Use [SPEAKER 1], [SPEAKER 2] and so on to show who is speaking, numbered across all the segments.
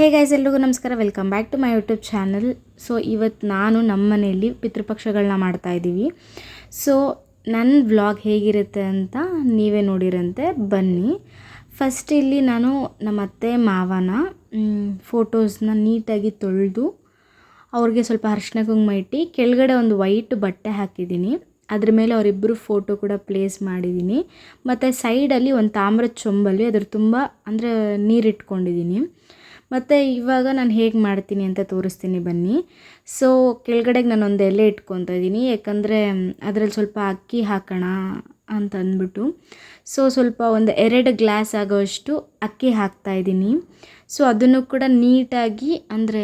[SPEAKER 1] ಹೇ guys ಎಲ್ರಿಗೂ ನಮಸ್ಕಾರ. Welcome back to my YouTube channel so ಇವತ್ತು ನಾನು ನಮ್ಮ ಮನೆಯಲ್ಲಿ ಪಿತೃಪಕ್ಷಗಳನ್ನ ಮಾಡ್ತಾ ಇದ್ದೀವಿ ಸೊ ನನ್ನ ವ್ಲಾಗ್ ಹೇಗಿರುತ್ತೆ ಅಂತ ನೀವೇ ನೋಡಿರಂತೆ. ಬನ್ನಿ. ಫಸ್ಟ್ ಇಲ್ಲಿ ನಾನು ನಮ್ಮ ಅತ್ತೆ, ಮಾವನ ಫೋಟೋಸ್ನ ನೀಟಾಗಿ ತೊಳೆದು ಅವ್ರಿಗೆ ಸ್ವಲ್ಪ ಅರಿಶಿನ ಕುಂಕುಮ ಇಟ್ಟು ಕೆಳಗಡೆ ಒಂದು ವೈಟ್ ಬಟ್ಟೆ ಹಾಕಿದ್ದೀನಿ. ಅದ್ರ ಮೇಲೆ ಅವರಿಬ್ಬರು ಫೋಟೋ ಕೂಡ ಪ್ಲೇಸ್ ಮಾಡಿದ್ದೀನಿ. ಮತ್ತು ಸೈಡಲ್ಲಿ ಒಂದು ತಾಮ್ರದ ಚೊಂಬಲ್ಲಿ ಅದ್ರ ತುಂಬ ಅಂದರೆ ನೀರಿಟ್ಕೊಂಡಿದ್ದೀನಿ. ಮತ್ತು ಇವಾಗ ನಾನು ಹೇಗೆ ಮಾಡ್ತೀನಿ ಅಂತ ತೋರಿಸ್ತೀನಿ ಬನ್ನಿ. ಸೊ ಕೆಳಗಡೆಗೆ ನಾನು ಒಂದು ಎಲೆ ಇಟ್ಕೊತಾ ಇದ್ದೀನಿ ಯಾಕಂದರೆ ಅದರಲ್ಲಿ ಸ್ವಲ್ಪ ಅಕ್ಕಿ ಹಾಕೋಣ ಅಂತ ಅಂದ್ಬಿಟ್ಟು. ಸೊ ಸ್ವಲ್ಪ ಒಂದು ಎರಡು ಗ್ಲಾಸ್ ಆಗೋಷ್ಟು ಅಕ್ಕಿ ಹಾಕ್ತಾ ಇದ್ದೀನಿ ಸೊ ಅದನ್ನು ಕೂಡ ನೀಟಾಗಿ, ಅಂದರೆ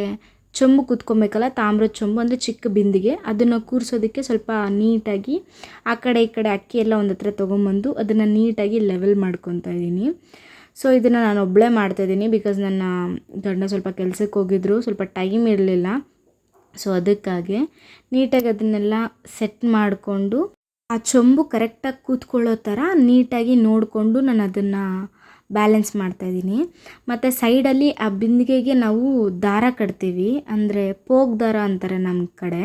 [SPEAKER 1] ಚೊಂಬು ಕುತ್ಕೊಬೇಕಲ್ಲ, ತಾಮ್ರದ ಚೊಂಬು, ಅಂದರೆ ಚಿಕ್ಕ ಬಿಂದಿಗೆ, ಅದನ್ನು ಕೂರಿಸೋದಕ್ಕೆ ಸ್ವಲ್ಪ ನೀಟಾಗಿ ಆ ಕಡೆ ಈ ಕಡೆ ಅಕ್ಕಿ ಎಲ್ಲ ಒಂದು ಹತ್ರ ತೊಗೊಂಬಂದು ಅದನ್ನು ನೀಟಾಗಿ ಲೆವೆಲ್ ಮಾಡ್ಕೊತಾ ಇದ್ದೀನಿ ಸೊ ಇದನ್ನು ನಾನು ಒಬ್ಬಳೇ ಮಾಡ್ತಾಯಿದ್ದೀನಿ ಬಿಕಾಸ್ ನನ್ನ ಗಂಡ ಸ್ವಲ್ಪ ಕೆಲ್ಸಕ್ಕೆ ಹೋಗಿದ್ರು. ಸ್ವಲ್ಪ ಟೈಮ್ ಇರಲಿಲ್ಲ. ಸೊ ಅದಕ್ಕಾಗಿ ನೀಟಾಗಿ ಅದನ್ನೆಲ್ಲ ಸೆಟ್ ಮಾಡಿಕೊಂಡು, ಆ ಚೊಂಬು ಕರೆಕ್ಟಾಗಿ ಕೂತ್ಕೊಳ್ಳೋ ಥರ ನೀಟಾಗಿ ನೋಡಿಕೊಂಡು ನಾನು ಅದನ್ನು ಬ್ಯಾಲೆನ್ಸ್ ಮಾಡ್ತಾಯಿದ್ದೀನಿ ಮತ್ತು ಸೈಡಲ್ಲಿ ಆ ಬಿಂದಿಗೆಗೆ ನಾವು ದಾರ ಕಟ್ತೀವಿ. ಅಂದರೆ ಪೋಗ್ ದಾರ ಅಂತಾರೆ ನಮ್ಮ ಕಡೆ.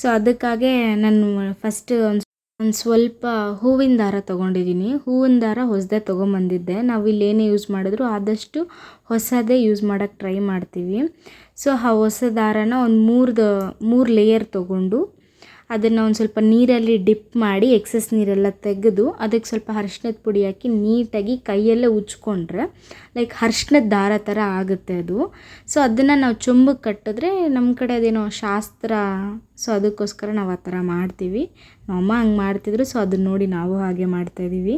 [SPEAKER 1] ಸೊ ಅದಕ್ಕಾಗೆ ನಾನು ಫಸ್ಟ್ ಒಂದು ಒಂದು ಸ್ವಲ್ಪ ಹೂವಿನ ದಾರ ತೊಗೊಂಡಿದ್ದೀನಿ ಹೂವಿನ ದಾರ ಹೊಸದೇ ತೊಗೊಂಬಂದಿದ್ದೆ. ನಾವು ಏನೇ ಯೂಸ್ ಮಾಡಿದ್ರು ಆದಷ್ಟು ಹೊಸದೇ ಯೂಸ್ ಮಾಡೋಕ್ಕೆ ಟ್ರೈ ಮಾಡ್ತೀವಿ. ಸೊ ಆ ಹೊಸ ದಾರನ ಒಂದು ಮೂರ್ದು, ಮೂರು ಲೇಯರ್ ತೊಗೊಂಡು ಅದನ್ನು ಒಂದು ಸ್ವಲ್ಪ ನೀರಲ್ಲಿ ಡಿಪ್ ಮಾಡಿ ಎಕ್ಸಸ್ ನೀರೆಲ್ಲ ತೆಗೆದು ಅದಕ್ಕೆ ಸ್ವಲ್ಪ ಅರ್ಶಿಣದ ಪುಡಿ ಹಾಕಿ ನೀಟಾಗಿ ಕೈಯಲ್ಲೇ ಉಜ್ಕೊಂಡ್ರೆ ಲೈಕ್ ಅರ್ಶಿಣದ ದಾರ ಥರ ಆಗುತ್ತೆ ಅದು. ಸೊ ಅದನ್ನು ನಾವು ಚೊಂಬಕ್ಕೆ ಕಟ್ಟಿದ್ರೆ ನಮ್ಮ ಕಡೆ ಅದೇನೋ ಶಾಸ್ತ್ರ ಸೊ ಅದಕ್ಕೋಸ್ಕರ ನಾವು ಆ ಥರ ಮಾಡ್ತೀವಿ. ನಮ್ಮಮ್ಮ ಹಂಗೆ ಮಾಡ್ತಿದ್ರು ಸೊ ಅದನ್ನ ನೋಡಿ ನಾವು ಹಾಗೆ ಮಾಡ್ತಾಯಿದ್ದೀವಿ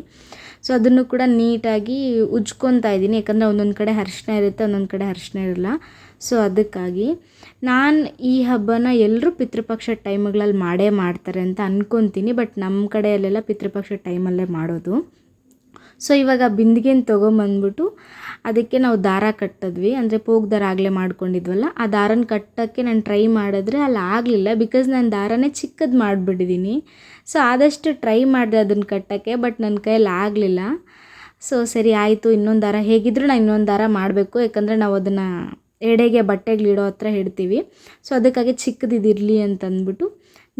[SPEAKER 1] ಸೊ ಅದನ್ನು ಕೂಡ ನೀಟಾಗಿ ಉಜ್ಕೊತಾ ಇದ್ದೀನಿ ಯಾಕಂದರೆ ಒಂದೊಂದು ಕಡೆ ಅರ್ಶಿಣ ಇರುತ್ತೆ, ಒಂದೊಂದು ಕಡೆ ಅರ್ಶಿಣ ಇರಲ್ಲ. ಸೊ ಅದಕ್ಕಾಗಿ ನಾನು ಈ ಹಬ್ಬನ ಎಲ್ಲರೂ ಪಿತೃಪಕ್ಷ ಟೈಮ್ಗಳಲ್ಲಿ ಮಾಡೇ ಮಾಡ್ತಾರೆ ಅಂತ ಅಂದ್ಕೊತೀನಿ ಬಟ್ ನಮ್ಮ ಕಡೆಯಲ್ಲೆಲ್ಲ ಪಿತೃಪಕ್ಷ ಟೈಮಲ್ಲೇ ಮಾಡೋದು. ಸೊ ಇವಾಗ ಬಿಂದಿಗೆನ ತೊಗೊಂಬಂದ್ಬಿಟ್ಟು ಅದಕ್ಕೆ ನಾವು ದಾರ ಕಟ್ಟಿದ್ವಿ ಅಂದರೆ ಪೋಗ್ ದಾರ ಆಗಲೇ ಮಾಡ್ಕೊಂಡಿದ್ವಲ್ಲ, ಆ ದಾರನ ಕಟ್ಟೋಕ್ಕೆ ನಾನು ಟ್ರೈ ಮಾಡಿದ್ರೆ ಅಲ್ಲಿ ಆಗಲಿಲ್ಲ ಬಿಕಾಸ್ ನಾನು ದಾರನೇ ಚಿಕ್ಕದು ಮಾಡಿಬಿಟ್ಟಿದ್ದೀನಿ ಸೊ ಆದಷ್ಟು ಟ್ರೈ ಮಾಡಿದೆ ಅದನ್ನು ಕಟ್ಟೋಕ್ಕೆ ಬಟ್ ನನ್ನ ಕೈಯಲ್ಲಿ ಆಗಲಿಲ್ಲ. ಸೊ ಸರಿ ಆಯಿತು, ಇನ್ನೊಂದು ದಾರ ಹೇಗಿದ್ದರೂ ನಾನು ಇನ್ನೊಂದು ದಾರ ಮಾಡಬೇಕು. ಯಾಕಂದರೆ ನಾವು ಅದನ್ನು ಎಡೆಗೆ ಬಟ್ಟೆಗಳಿಡೋ ಹತ್ರ ಇಡ್ತೀವಿ. ಸೊ ಅದಕ್ಕಾಗಿ ಚಿಕ್ಕದಿದಿರಲಿ ಅಂತಂದ್ಬಿಟ್ಟು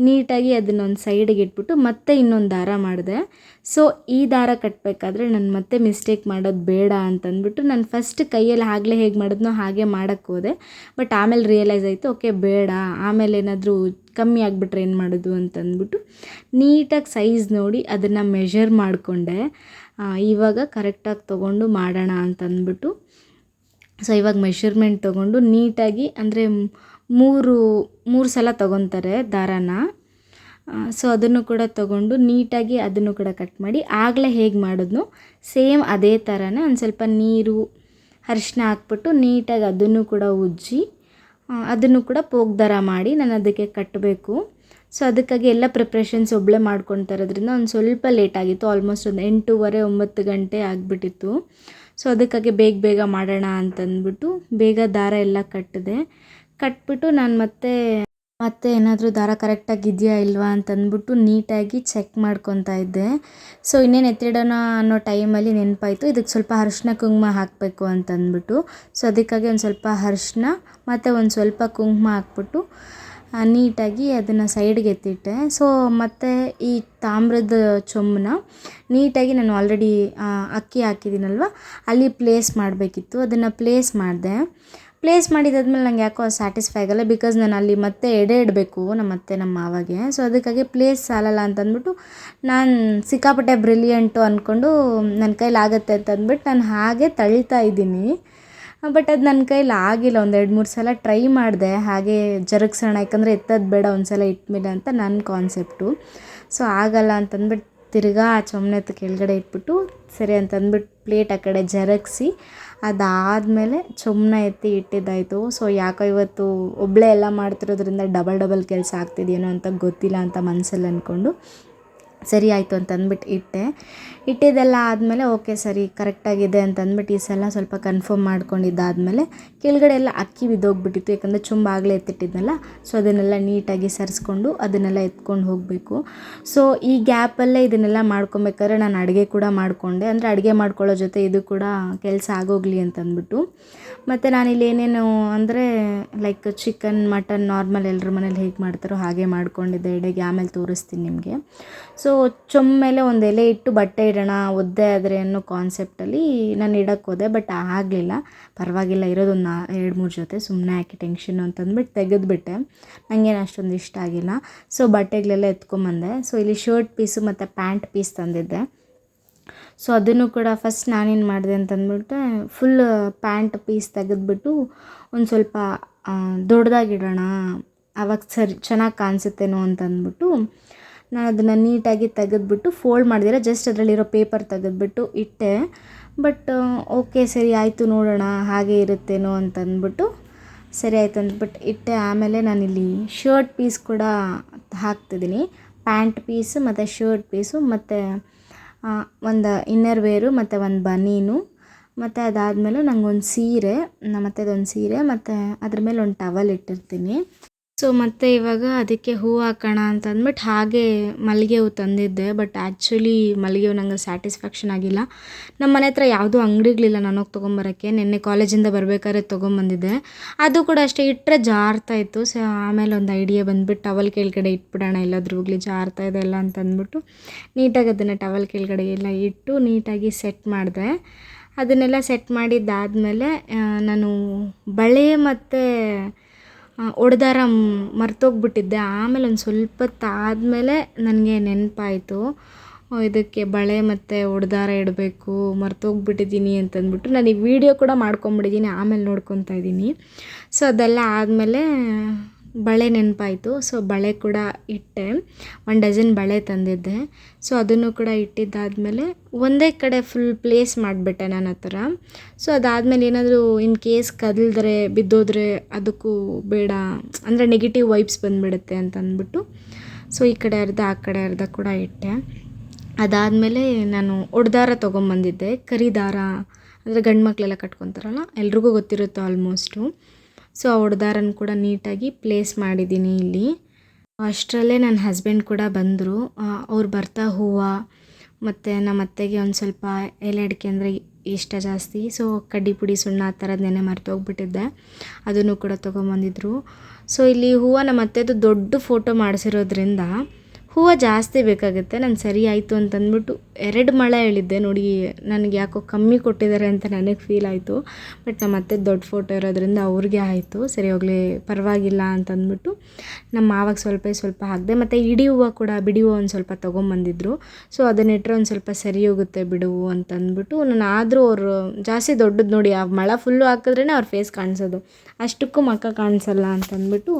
[SPEAKER 1] ನೀಟಾಗಿ ಅದನ್ನೊಂದು ಸೈಡಿಗೆ ಇಟ್ಬಿಟ್ಟು ಮತ್ತೆ ಇನ್ನೊಂದು ದಾರ ಮಾಡಿದೆ. ಸೊ ಈ ದಾರ ಕಟ್ಟಬೇಕಾದ್ರೆ ನಾನು ಮತ್ತೆ ಮಿಸ್ಟೇಕ್ ಮಾಡೋದು ಬೇಡ ಅಂತಂದ್ಬಿಟ್ಟು ನಾನು ಫಸ್ಟ್ ಕೈಯಲ್ಲಿ ಆಗಲೇ ಹೇಗೆ ಮಾಡಿದ್ನೋ ಹಾಗೆ ಮಾಡೋಕ್ಕೆ ಹೋದೆ. ಬಟ್ ಆಮೇಲೆ ರಿಯಲೈಸ್ ಆಯಿತು ಓಕೆ ಬೇಡ. ಆಮೇಲೆ ಏನಾದರೂ ಕಮ್ಮಿ ಆಗಿಬಿಟ್ರೆ ಏನು ಮಾಡೋದು ಅಂತಂದ್ಬಿಟ್ಟು ನೀಟಾಗಿ ಸೈಜ್ ನೋಡಿ ಅದನ್ನು ಮೆಷರ್ ಮಾಡಿಕೊಂಡೆ. ಇವಾಗ ಕರೆಕ್ಟಾಗಿ ತೊಗೊಂಡು ಮಾಡೋಣ ಅಂತಂದ್ಬಿಟ್ಟು. ಸೊ ಇವಾಗ ಮೆಷರ್ಮೆಂಟ್ ತೊಗೊಂಡು ನೀಟಾಗಿ, ಅಂದರೆ ಮೂರು ಮೂರು ಸಲ ತಗೊತಾರೆ ದಾರಾನ. ಸೊ ಅದನ್ನು ಕೂಡ ತಗೊಂಡು ನೀಟಾಗಿ ಅದನ್ನು ಕೂಡ ಕಟ್ ಮಾಡಿ ಆಗಲೇ ಹೇಗೆ ಮಾಡಿದ್ನೋ ಸೇಮ್ ಅದೇ ಥರನೇ ಒಂದು ಸ್ವಲ್ಪ ನೀರು ಅರಿಶಿನ ಹಾಕ್ಬಿಟ್ಟು ನೀಟಾಗಿ ಅದನ್ನು ಕೂಡ ಉಜ್ಜಿ ಅದನ್ನು ಕೂಡ ಪೋಗ್ ದಾರ ಮಾಡಿ ನಾನು ಅದಕ್ಕೆ ಕಟ್ಟಬೇಕು ಸೊ ಅದಕ್ಕಾಗಿ ಎಲ್ಲ ಪ್ರಿಪ್ರೇಷನ್ಸ್ ಒಬ್ಬಳೇ ಮಾಡ್ಕೊತಾ ಇರೋದ್ರಿಂದ ಒಂದು ಸ್ವಲ್ಪ ಲೇಟ್ ಆಗಿತ್ತು ಆಲ್ಮೋಸ್ಟ್ ಒಂದು ಎಂಟೂವರೆ, ಒಂಬತ್ತು ಗಂಟೆ ಆಗಿಬಿಟ್ಟಿತ್ತು. ಸೊ ಅದಕ್ಕಾಗಿ ಬೇಗ ಬೇಗ ಮಾಡೋಣ ಅಂತಂದ್ಬಿಟ್ಟು ಬೇಗ ದಾರ ಎಲ್ಲ ಕಟ್ಟಿದೆ. ಕಟ್ಬಿಟ್ಟು ನಾನು ಮತ್ತೆ ಮತ್ತೆ ಏನಾದರೂ ದಾರ ಕರೆಕ್ಟಾಗಿ ಇದೆಯಾ ಇಲ್ವಾ ಅಂತಂದ್ಬಿಟ್ಟು ನೀಟಾಗಿ ಚೆಕ್ ಮಾಡ್ಕೊತಾ ಇದ್ದೆ. ಸೊ ಇನ್ನೇನು ಎತ್ತಿಡೋಣ ಅನ್ನೋ ಟೈಮಲ್ಲಿ ನೆನಪಾಯಿತು. ಇದಕ್ಕೆ ಸ್ವಲ್ಪ ಅರಿಶಿನ ಕುಂಕುಮ ಹಾಕಬೇಕು ಅಂತಂದ್ಬಿಟ್ಟು. ಸೊ ಅದಕ್ಕಾಗಿ ಒಂದು ಸ್ವಲ್ಪ ಅರಿಶಿನ ಮತ್ತು ಒಂದು ಸ್ವಲ್ಪ ಕುಂಕುಮ ಹಾಕ್ಬಿಟ್ಟು ನೀಟಾಗಿ ಅದನ್ನು ಸೈಡ್ಗೆ ಎತ್ತಿಟ್ಟೆ. ಸೊ ಮತ್ತು ಈ ತಾಮ್ರದ ಚೊಮ್ಮನ ನೀಟಾಗಿ ನಾನು ಆಲ್ರೆಡಿ ಅಕ್ಕಿ ಹಾಕಿದ್ದೀನಲ್ವ, ಅಲ್ಲಿ ಪ್ಲೇಸ್ ಮಾಡಬೇಕಿತ್ತು. ಅದನ್ನು ಪ್ಲೇಸ್ ಮಾಡಿದೆ. ಪ್ಲೇಸ್ ಮಾಡಿದಾದ್ಮೇಲೆ ನಂಗೆ ಯಾಕೋ ಸ್ಯಾಟಿಸ್ಫೈ ಆಗಲ್ಲ ಬಿಕಾಸ್ ನಾನು ಅಲ್ಲಿ ಮತ್ತೆ ಎಡೆ ಇಡಬೇಕು ನಮ್ಮ ಅತ್ತೆ, ನಮ್ಮ ಮಾವಾಗೆ. ಸೊ ಅದಕ್ಕಾಗಿ ಪ್ಲೇಸ್ ಸಾಲಲ್ಲ ಅಂತಂದ್ಬಿಟ್ಟು ನಾನು ಸಿಕ್ಕಾಪಟ್ಟೆ ಬ್ರಿಲಿಯಂಟು ಅಂದ್ಕೊಂಡು ನನ್ನ ಕೈಲಿ ಆಗುತ್ತೆ ಅಂತ ಅಂದ್ಬಿಟ್ಟು ನಾನು ಹಾಗೆ ತಳ್ತಾ ಇದ್ದೀನಿ. ಬಟ್ ಅದು ನನ್ನ ಕೈಲಿ ಆಗಿಲ್ಲ, ಒಂದು ಎರಡು ಮೂರು ಸಲ ಟ್ರೈ ಮಾಡಿದೆ. ಹಾಗೆ ಜರುಗಿಸೋಣ, ಯಾಕಂದರೆ ಎತ್ತೋದು ಬೇಡ ಒಂದು ಸಲ ಇಟ್ಮೇಲೆ ಅಂತ ನನ್ನ ಕಾನ್ಸೆಪ್ಟು ಸೊ ಆಗಲ್ಲ ಅಂತಂದ್ಬಿಟ್ಟು ತಿರ್ಗಾ ಆ ಚೊಂಬನೆ ಕೆಳಗಡೆ ಇಟ್ಬಿಟ್ಟು ಸರಿ ಅಂತಂದ್ಬಿಟ್ಟು ಪ್ಲೇಟ್ ಆ ಕಡೆ ಜರಗಿಸಿ ಅದಾದಮೇಲೆ ಸುಮ್ಮನೆ ಎತ್ತಿ ಇಟ್ಟಿದ್ದಾಯಿತು. ಸೊ ಯಾಕೋ ಇವತ್ತು ಒಬ್ಬಳೇ ಎಲ್ಲ ಮಾಡ್ತಿರೋದ್ರಿಂದ ಡಬಲ್ ಡಬಲ್ ಕೆಲಸ ಆಗ್ತಿದೆಯೇನೋ ಅಂತ ಗೊತ್ತಿಲ್ಲ ಅಂತ ಮನಸಲ್ಲಿ ಅಂದ್ಕೊಂಡು, ಸರಿ ಆಯಿತು ಅಂತ ಅಂದ್ಬಿಟ್ಟು ಇಟ್ಟೆ. ಇಟ್ಟಿದ್ದೆಲ್ಲ ಆದಮೇಲೆ, ಓಕೆ ಸರಿ, ಕರೆಕ್ಟಾಗಿದೆ ಅಂತ ಅಂದ್ಬಿಟ್ಟು ಈ ಸಲ ಸ್ವಲ್ಪ ಕನ್ಫರ್ಮ್ ಮಾಡ್ಕೊಂಡಿದ್ದಾದಮೇಲೆ ಕೆಳಗಡೆ ಎಲ್ಲ ಅಕ್ಕಿ ಬಿದ್ದೋಗ್ಬಿಟ್ಟಿತ್ತು. ಯಾಕಂದರೆ ಚುಂಬ ಆಗಲೇ ಎತ್ತಿಟ್ಟಿದ್ನಲ್ಲ ಸೊ ಅದನ್ನೆಲ್ಲ ನೀಟಾಗಿ ಸರಿಸ್ಕೊಂಡು ಅದನ್ನೆಲ್ಲ ಎತ್ಕೊಂಡು ಹೋಗಬೇಕು. ಸೊ ಈ ಗ್ಯಾಪಲ್ಲೇ ಇದನ್ನೆಲ್ಲ ಮಾಡ್ಕೊಬೇಕಾದ್ರೆ ನಾನು ಅಡುಗೆ ಕೂಡ ಮಾಡಿಕೊಂಡೆ. ಅಂದರೆ ಅಡುಗೆ ಮಾಡ್ಕೊಳ್ಳೋ ಜೊತೆ ಇದು ಕೂಡ ಕೆಲಸ ಆಗೋಗಲಿ ಅಂತಂದ್ಬಿಟ್ಟು. ಮತ್ತು ನಾನಿಲ್ಲಿ ಏನೇನು ಅಂದರೆ ಲೈಕ್ ಚಿಕನ್ ಮಟನ್ ನಾರ್ಮಲ್ ಎಲ್ಲರ ಮನೇಲಿ ಹೇಗೆ ಮಾಡ್ತಾರೋ ಹಾಗೆ ಮಾಡ್ಕೊಂಡಿದ್ದೆ. ಎಡೆಗೆ ಆಮೇಲೆ ತೋರಿಸ್ತೀನಿ ನಿಮಗೆ. ಸೊ ಚೊಮ್ಮೇಲೆ ಒಂದು ಎಲೆ ಇಟ್ಟು ಬಟ್ಟೆ ಇಡೋಣ ಒದ್ದೆ ಆದರೆ ಅನ್ನೋ ಕಾನ್ಸೆಪ್ಟಲ್ಲಿ ನಾನು ಇಡಕ್ಕೆ ಹೋದೆ ಬಟ್ ಆಗಲಿಲ್ಲ. ಪರವಾಗಿಲ್ಲ, ಇರೋದೊಂದು ನಾ ಎರಡು ಮೂರು ಜೊತೆ ಸುಮ್ಮನೆ ಹಾಕಿ ಟೆನ್ಷನ್ ಅಂತಂದ್ಬಿಟ್ಟು ತೆಗೆದುಬಿಟ್ಟೆ. ನನಗೇನು ಅಷ್ಟೊಂದು ಇಷ್ಟ ಆಗಿಲ್ಲ. ಸೊ ಬಟ್ಟೆಗಳೆಲ್ಲ ಎತ್ಕೊಂಬಂದೆ. ಸೊ ಇಲ್ಲಿ ಶರ್ಟ್ ಪೀಸು ಮತ್ತು ಪ್ಯಾಂಟ್ ಪೀಸ್ ತಂದಿದ್ದೆ. ಸೊ ಅದನ್ನು ಕೂಡ ಫಸ್ಟ್ ನಾನೇನು ಮಾಡಿದೆ ಅಂತಂದ್ಬಿಟ್ಟು ಫುಲ್ ಪ್ಯಾಂಟ್ ಪೀಸ್ ತೆಗೆದುಬಿಟ್ಟು ಒಂದು ಸ್ವಲ್ಪ ದೊಡ್ಡದಾಗಿಡೋಣ ಆವಾಗ ಸರಿ, ಚೆನ್ನಾಗಿ ಕಾಣಿಸುತ್ತೇನೋ ಅಂತಂದ್ಬಿಟ್ಟು ನಾನು ಅದನ್ನು ನೀಟಾಗಿ ತೆಗೆದುಬಿಟ್ಟು ಫೋಲ್ಡ್ ಮಾಡಿದಿರ ಜಸ್ಟ್ ಅದರಲ್ಲಿರೋ ಪೇಪರ್ ತೆಗೆದುಬಿಟ್ಟು ಇಟ್ಟೆ. ಬಟ್ ಓಕೆ ಸರಿ, ಆಯಿತು ನೋಡೋಣ ಹಾಗೆ ಇರುತ್ತೇನೋ ಅಂತಂದ್ಬಿಟ್ಟು ಸರಿ ಆಯಿತು ಅಂದ್ಬಿಟ್ಟು ಇಟ್ಟೆ. ಆಮೇಲೆ ನಾನಿಲ್ಲಿ ಶರ್ಟ್ ಪೀಸ್ ಕೂಡ ಹಾಕ್ತಿದ್ದೀನಿ. ಪ್ಯಾಂಟ್ ಪೀಸ್ ಮತ್ತು ಶರ್ಟ್ ಪೀಸು ಮತ್ತು ಒಂದು ಇನ್ನರ್ ವೇರು ಮತ್ತು ಒಂದು ಬನೀನು. ಮತ್ತು ಅದಾದಮೇಲೆ ನನಗೊಂದು ಸೀರೆ ಮತ್ತು ಅದೊಂದು ಸೀರೆ, ಮತ್ತು ಅದ್ರ ಮೇಲೆ ಒಂದು ಟವಲ್ ಇಟ್ಟಿರ್ತೀನಿ. ಸೊ ಮತ್ತೆ ಇವಾಗ ಅದಕ್ಕೆ ಹೂವು ಹಾಕೋಣ ಅಂತ ಅಂದ್ಬಿಟ್ಟು ಹಾಗೆ ಮಲ್ಲಿಗೆ ಹೂವು ತಂದಿದ್ದೆ ಬಟ್ ಆ್ಯಕ್ಚುಲಿ ಮಲ್ಲಿಗೆ ಹೂವು ನಂಗೆ ಸ್ಯಾಟಿಸ್ಫ್ಯಾಕ್ಷನ್ ಆಗಿಲ್ಲ. ನಮ್ಮ ಮನೆ ಹತ್ರ ಯಾವುದೂ ಅಂಗಡಿಗಳಿಲ್ಲ ನಾನು ಹೋಗಿ ತೊಗೊಂಬರೋಕ್ಕೆ. ನಿನ್ನೆ ಕಾಲೇಜಿಂದ ಬರಬೇಕಾದ್ರೆ ತೊಗೊಂಬಂದಿದ್ದೆ. ಅದು ಕೂಡ ಅಷ್ಟೇ ಇಟ್ಟರೆ ಜಾರ್ತಾ ಇತ್ತು. ಸೊ ಆಮೇಲೆ ಒಂದು ಐಡಿಯಾ ಬಂದ್ಬಿಟ್ಟು ಟವಲ್ ಕೆಳಗಡೆ ಇಟ್ಬಿಡೋಣ, ಎಲ್ಲಾದ್ರೂ ಹೋಗಲಿ, ಜಾರ್ತಾ ಇದೆ ಎಲ್ಲ ಅಂತ ಅಂದ್ಬಿಟ್ಟು ನೀಟಾಗಿ ಅದನ್ನು ಟವಲ್ ಕೆಳಗಡೆ ಎಲ್ಲ ಇಟ್ಟು ನೀಟಾಗಿ ಸೆಟ್ ಮಾಡಿದೆ. ಅದನ್ನೆಲ್ಲ ಸೆಟ್ ಮಾಡಿದ್ದಾದಮೇಲೆ ನಾನು ಬಳೆ ಮತ್ತು ಒಡ್ದಾರ ಮರ್ತೋಗ್ಬಿಟ್ಟಿದ್ದೆ. ಆಮೇಲೆ ಒಂದು ಸ್ವಲ್ಪ ಹೊತ್ತಾದ್ಮೇಲೆ ನನಗೆ ನೆನಪಾಯಿತು. ಇದಕ್ಕೆ ಬಳೆ ಮತ್ತು ಒಡೆದಾರ ಇಡಬೇಕು ಮರ್ತೋಗ್ಬಿಟ್ಟಿದ್ದೀನಿ ಅಂತಂದ್ಬಿಟ್ಟು ನಾನು ಈ ವಿಡಿಯೋ ಕೂಡ ಮಾಡ್ಕೊಂಬಿಟ್ಟಿದ್ದೀನಿ ಆಮೇಲೆ ನೋಡ್ಕೊತಾ ಇದ್ದೀನಿ ಸೊ ಅದೆಲ್ಲ ಆದಮೇಲೆ ಬಳೆ ನೆನಪಾಯಿತು. ಸೊ ಬಳೆ ಕೂಡ ಇಟ್ಟೆ. ಒಂದು ಡಜನ್ ಬಳೆ ತಂದಿದ್ದೆ. ಸೊ ಅದನ್ನು ಕೂಡ ಇಟ್ಟಿದ್ದಾದಮೇಲೆ ಒಂದೇ ಕಡೆ ಫುಲ್ ಪ್ಲೇಸ್ ಮಾಡಿಬಿಟ್ಟೆ ನಾನು ಆ ಥರ ಸೊ ಅದಾದಮೇಲೆ ಏನಾದರೂ ಇನ್ ಕೇಸ್ ಕದಲಿದ್ರೆ, ಬಿದ್ದೋದ್ರೆ ಅದಕ್ಕೂ ಬೇಡ. ಅಂದರೆ ನೆಗೆಟಿವ್ ವೈಬ್ಸ್ ಬಂದುಬಿಡುತ್ತೆ ಅಂತ ಅಂದ್ಬಿಟ್ಟು. ಸೊ ಈ ಕಡೆ ಅರ್ಧ, ಆ ಕಡೆ ಅರ್ಧ ಕೂಡ ಇಟ್ಟೆ. ಅದಾದಮೇಲೆ ನಾನು ಒಡ್ದಾರ ತೊಗೊಂಬಂದಿದ್ದೆ. ಕರಿ ದಾರ ಅಂದರೆ ಗಂಡು ಮಕ್ಕಳೆಲ್ಲ ಕಟ್ಕೊತಾರಲ್ಲ, ಎಲ್ರಿಗೂ ಗೊತ್ತಿರುತ್ತೆ ಆಲ್ಮೋಸ್ಟು ಸೊ ಆ ಒಡ್ದಾರನ ಕೂಡ ನೀಟಾಗಿ ಪ್ಲೇಸ್ ಮಾಡಿದ್ದೀನಿ ಇಲ್ಲಿ. ಅಷ್ಟರಲ್ಲೇ ನನ್ನ ಹಸ್ಬೆಂಡ್ ಕೂಡ ಬಂದರು. ಅವ್ರು ಬರ್ತಾ ಹೂವು, ಮತ್ತು ನಮ್ಮ ಅತ್ತೆಗೆ ಒಂದು ಸ್ವಲ್ಪ ಎಲೆ ಅಡಿಕೆ ಅಂದರೆ ಇಷ್ಟ ಜಾಸ್ತಿ. ಸೊ ಕಡ್ಡಿ ಪುಡಿ, ಸುಣ್ಣ ಆ ಥರದ ನೆನೆ ಮರ್ತೋಗ್ಬಿಟ್ಟಿದ್ದೆ ಅದನ್ನು ಕೂಡ ತೊಗೊಂಬಂದಿದ್ರು. ಸೊ ಇಲ್ಲಿ ಹೂವು ನಮ್ಮ ಅತ್ತೆದು ದೊಡ್ಡ ಫೋಟೋ ಮಾಡಿಸಿರೋದ್ರಿಂದ ಹೂವು ಜಾಸ್ತಿ ಬೇಕಾಗುತ್ತೆ. ನಾನು ಸರಿ ಆಯಿತು ಅಂತಂದ್ಬಿಟ್ಟು ಎರಡು ಮಳೆ ಹೇಳಿದ್ದೆ. ನೋಡಿ, ನನಗೆ ಯಾಕೋ ಕಮ್ಮಿ ಕೊಟ್ಟಿದ್ದಾರೆ ಅಂತ ನನಗೆ ಫೀಲ್ ಆಯಿತು. ಬಟ್ ನಮ್ಮ ಅತ್ತೆ ದೊಡ್ಡ ಫೋಟೋ ಇರೋದ್ರಿಂದ ಅವ್ರಿಗೆ ಆಯಿತು. ಸರಿ ಹೋಗಲಿ, ಪರವಾಗಿಲ್ಲ ಅಂತಂದ್ಬಿಟ್ಟು ನಮ್ಮ ಮಾವಾಗ ಸ್ವಲ್ಪ ಸ್ವಲ್ಪ ಹಾಕಿದೆ, ಮತ್ತು ಇಡಿ ಹೂವು ಕೂಡ ಬಿಡಿ ಹೂವು ಒಂದು ಸ್ವಲ್ಪ ತೊಗೊಂಬಂದಿದ್ರು. ಸೊ ಅದನ್ನಿಟ್ರೆ ಒಂದು ಸ್ವಲ್ಪ ಸರಿ ಹೋಗುತ್ತೆ ಬಿಡು ಅಂತಂದ್ಬಿಟ್ಟು. ನಾನು ಆದರೂ ಅವರು ಜಾಸ್ತಿ ದೊಡ್ಡದು ನೋಡಿ, ಆ ಮಳೆ ಫುಲ್ಲು ಹಾಕಿದ್ರೇ ಅವ್ರ ಫೇಸ್ ಕಾಣಿಸೋದು. ಅಷ್ಟಕ್ಕೂ ಮಕ್ಕ ಕಾಣಿಸಲ್ಲ ಅಂತಂದ್ಬಿಟ್ಟು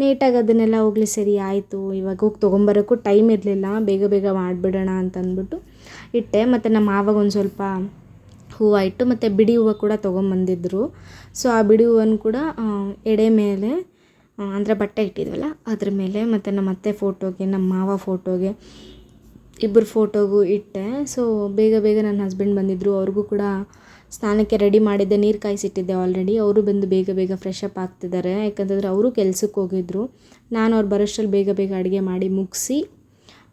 [SPEAKER 1] ನೀಟಾಗಿ ಅದನ್ನೆಲ್ಲ ಹೋಗಲಿ, ಸರಿ ಆಯಿತು, ಇವಾಗ ಹೋಗಿ ತೊಗೊಂಬರೋಕ್ಕೂ ಟೈಮ್ ಇರಲಿಲ್ಲ, ಬೇಗ ಬೇಗ ಮಾಡಿಬಿಡೋಣ ಅಂತಂದ್ಬಿಟ್ಟು ಇಟ್ಟೆ. ಮತ್ತು ನಮ್ಮ ಮಾವಾಗ ಒಂದು ಸ್ವಲ್ಪ ಹೂವು ಇಟ್ಟು ಮತ್ತು ಬಿಡಿ ಹೂವು ಕೂಡ ತೊಗೊಂಬಂದಿದ್ರು. ಸೊ ಆ ಬಿಡಿ ಹೂವನ್ನು ಕೂಡ ಎಡೆ ಮೇಲೆ ಅಂದರೆ ಬಟ್ಟೆ ಇಟ್ಟಿದ್ವಲ್ಲ, ಅದ್ರ ಮೇಲೆ ಮತ್ತು ನಮ್ಮ ಅತ್ತೆ ಫೋಟೋಗೆ ನಮ್ಮ ಮಾವ ಫೋಟೋಗೆ ಇಬ್ಬರು ಫೋಟೋಗೂ ಇಟ್ಟೆ. ಸೊ ಬೇಗ ಬೇಗ ನನ್ನ ಹಸ್ಬೆಂಡ್ ಬಂದಿದ್ದರು ಅವ್ರಿಗೂ ಕೂಡ ಸ್ನಾನಕ್ಕೆ ರೆಡಿ ಮಾಡಿದ್ದೆ, ನೀರು ಕಾಯಿಸಿಟ್ಟಿದ್ದೆ ಆಲ್ರೆಡಿ ಅವರು ಬಂದು ಬೇಗ ಬೇಗ ಫ್ರೆಶ್ ಅಪ್ ಆಗ್ತಿದ್ದಾರೆ. ಯಾಕಂತಂದರೆ ಅವರು ಕೆಲ್ಸಕ್ಕೆ ಹೋಗಿದ್ರು. ನಾನು ಅವ್ರು ಬರೋಷ್ಟ್ರಲ್ಲಿ ಬೇಗ ಬೇಗ ಅಡುಗೆ ಮಾಡಿ ಮುಗಿಸಿ